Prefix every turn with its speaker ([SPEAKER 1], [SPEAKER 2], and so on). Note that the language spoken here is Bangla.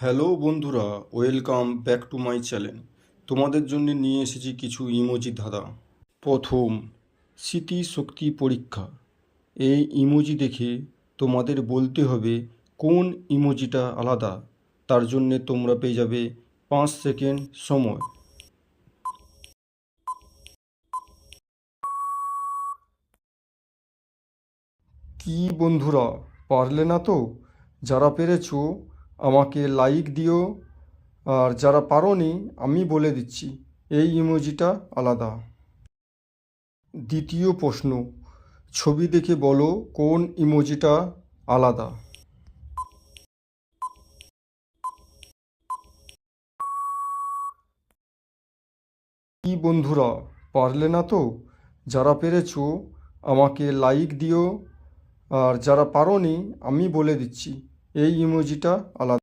[SPEAKER 1] হ্যালো বন্ধুরা, welcome back to my channel. তোমাদের জন্য নিয়ে এসেছি কিছু ইমোজি ধাঁধা। প্রথম স্মৃতি শক্তি পরীক্ষা। এই ইমোজি দেখে তোমাদের বলতে হবে কোন ইমোজিটা আলাদা, তার জন্যে তোমরা পেয়ে যাবে পাঁচ সেকেন্ড সময়। কি বন্ধুরা, পারলে না তো? যারা পেরেছ আমাকে লাইক দিও। আর যারা পারোনি, আমি বলে দিচ্ছি, এই ইমোজিটা আলাদা। দ্বিতীয় প্রশ্ন, ছবি দেখে বলো কোন ইমোজিটা আলাদা? কি বন্ধুরা, পারলে না তো? যারা পেরেছ, আমাকে লাইক দিও। আর যারা পারোনি, আমি বলে দিচ্ছি এই ইমোজিটা আলাদা।